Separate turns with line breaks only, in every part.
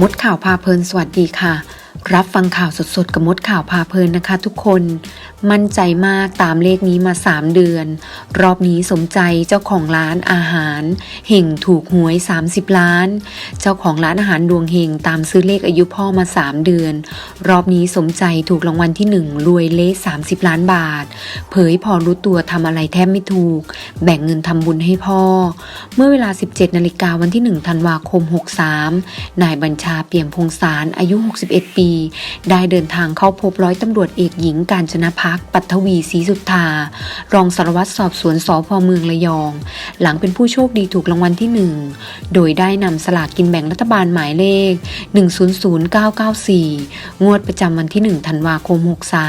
มดข่าวพาเพลินสวัสดีค่ะ รับฟังข่าวสดๆ กับมดข่าวพาเพลินนะคะทุกคน มั่นใจมากตามเลขนี้มา 3 เดือน รอบนี้สมใจเจ้าของร้านอาหารเห่งถูกหวย 30 ล้าน เจ้าของร้านอาหารดวงเฮงตามซื้อเลขอายุพ่อมา 3 เดือน รอบนี้สมใจถูกรางวัลที่ 1 รวยเลข30 ล้านบาท เผยพอรู้ตัวทำอะไรแทบไม่ถูก แบ่งเงินทำบุญให้พ่อ เมื่อเวลา 17นาฬิกาวันที่1ธันวาคม 63 นายบัญชาเปี่ยมพงษารอายุ 61 ปีได้เดินทางเข้าพบร้อยตำรวจเอกหญิงการจนพักปัทวีศรีสุทธารองสารวัตรสอบสวนสพเมืองระยอง หลังเป็นผู้โชคดีถูกรางวัลที่ 1 โดยได้นำสลากกินแบ่งรัฐบาลหมายเลข 100994 งวดประจำวันที่ 1 ธันวาคม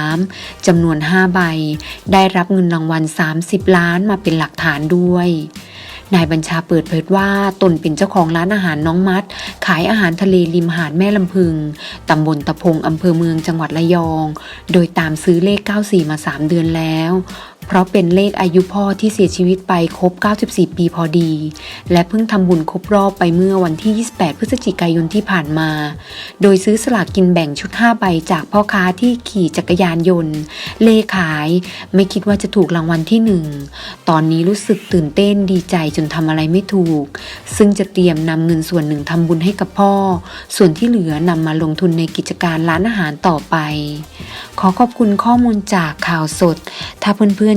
63จำนวน 5 ใบ ได้รับเงินรางวัล 30 ล้านมาเป็นหลักฐานด้วย นายบัญชาเปิดเผยว่าตนเป็นเจ้าของร้านอาหารน้องมัด ขายอาหารทะเลริมหาดแม่ลำพึง ตำบลตะพงอำเภอเมืองจังหวัดระยอง โดยตามซื้อเลข 94 มา 3 เดือนแล้ว เพราะเป็นเลขอายุพ่อที่เสียชีวิตไปครบ 94 ปีพอดี และเพิ่งทำบุญครบรอบไปเมื่อวันที่ 28 พฤศจิกายนที่ผ่านมา โดยซื้อสลากกินแบ่งชุด 5 ใบจากพ่อค้าที่ขี่จักรยานยนต์ เลขขาย ไม่คิดว่าจะถูกรางวัลที่หนึ่งตอนนี้รู้สึกตื่นเต้นดีใจจนทำอะไรไม่ถูก ซึ่งจะเตรียมนำเงินส่วนหนึ่งทำบุญให้กับพ่อ ส่วนที่เหลือนำมาลงทุนในกิจการร้านอาหารต่อไป ขอขอบคุณข้อมูลจากข่าวสด ถ้าเพื่อน